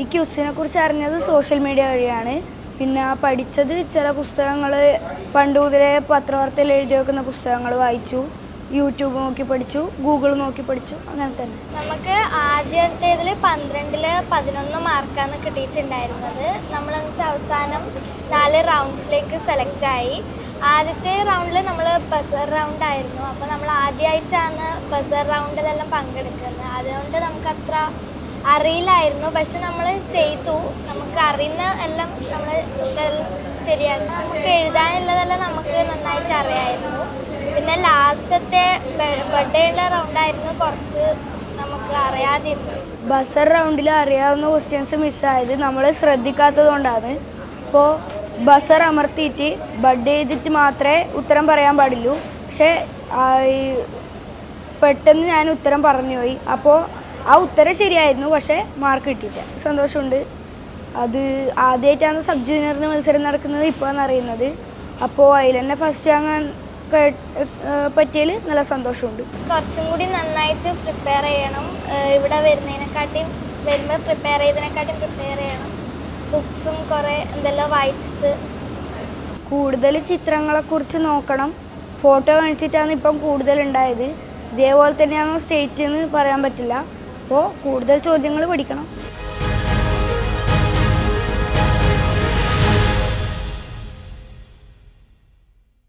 ഈ ക്യുസിനെ കുറിച്ച് അറിഞ്ഞത് സോഷ്യൽ മീഡിയ വഴിയാണ്. പിന്നെ പഠിച്ചത് ചില പുസ്തകങ്ങൾ പണ്ട് മുതലേ പത്രവാർത്തയിൽ എഴുതി വെക്കുന്ന പുസ്തകങ്ങൾ വായിച്ചു. യൂട്യൂബ് നോക്കി പഠിച്ചു ഗൂഗിൾ നോക്കി പഠിച്ചു അങ്ങനെ തന്നെ. നമുക്ക് ആദ്യത്തേതിൽ പന്ത്രണ്ടിൽ പതിനൊന്ന് മാർക്കാണ് കിട്ടിയിട്ടുണ്ടായിരുന്നത്. നമ്മൾ അവസാനം നാല് റൗണ്ട്സിലേക്ക് സെലക്ട് ആയി. ആദ്യത്തെ റൗണ്ടിൽ നമ്മൾ ബസർ റൗണ്ട് ആയിരുന്നു അപ്പോൾ നമ്മൾ ആദ്യമായിട്ടാണ് ബസർ റൗണ്ടിലെല്ലാം പങ്കെടുക്കുന്നത്. അതുകൊണ്ട് നമുക്ക് അത്ര അറിയില്ലായിരുന്നു. പക്ഷെ നമ്മൾ ചെയ്തു. നമുക്ക് അറിയുന്ന എല്ലാം നമ്മൾ ശരിയാണ് നമുക്ക് എഴുതാനുള്ളതെല്ലാം നമുക്ക് നന്നായിട്ട് അറിയായിരുന്നു. പിന്നെ ലാസ്റ്റത്തെ ബർത്ത്ഡേയുടെ റൗണ്ടായിരുന്നു കുറച്ച് നമുക്ക് അറിയാതിരുന്നു ബസർ റൗണ്ടിൽ അറിയാവുന്ന ക്വസ്റ്റ്യൻസ് മിസ്സായത് നമ്മൾ ശ്രദ്ധിക്കാത്തത് കൊണ്ടാണ് ഇപ്പോൾ ബസർ അമർത്തിയിട്ട് ബഡ് ചെയ്തിട്ട് മാത്രമേ ഉത്തരം പറയാൻ പാടുള്ളൂ. പക്ഷേ പെട്ടെന്ന് ഞാൻ ഉത്തരം പറഞ്ഞുപോയി അപ്പോൾ ആ ഉത്തരം ശരിയായിരുന്നു പക്ഷേ മാർക്ക് കിട്ടിയില്ല. സന്തോഷമുണ്ട്. അത് ആദ്യമായിട്ടാണ് സബ് ജൂനിയറിന് മത്സരം നടക്കുന്നത് ഇപ്പോഴാണ് അറിയുന്നത്. അപ്പോൾ അതിൽ തന്നെ ഫസ്റ്റ് വാങ്ങാൻ പറ്റിയതിൽ നല്ല സന്തോഷമുണ്ട്. കുറച്ചും കൂടി നന്നായിട്ട് പ്രിപ്പയർ ചെയ്യണം. ഇവിടെ വരുന്നതിനെക്കാട്ടിയും വരുമ്പോൾ പ്രിപ്പയർ ചെയ്തതിനെക്കാട്ടിയും പ്രിപ്പയർ ചെയ്യണം. ബുക്സും കുറേ എന്തെല്ലാം വായിച്ചിട്ട്. കൂടുതൽ ചിത്രങ്ങളെക്കുറിച്ച് നോക്കണം. ഫോട്ടോ കാണിച്ചിട്ടാണ് ഇപ്പം കൂടുതൽ ഉണ്ടായത്. ഇതേപോലെ തന്നെയാണോ സ്റ്റേറ്റ് എന്ന് പറയാൻ പറ്റില്ല. അപ്പോൾ കൂടുതൽ ചോദ്യങ്ങൾ പഠിക്കണം.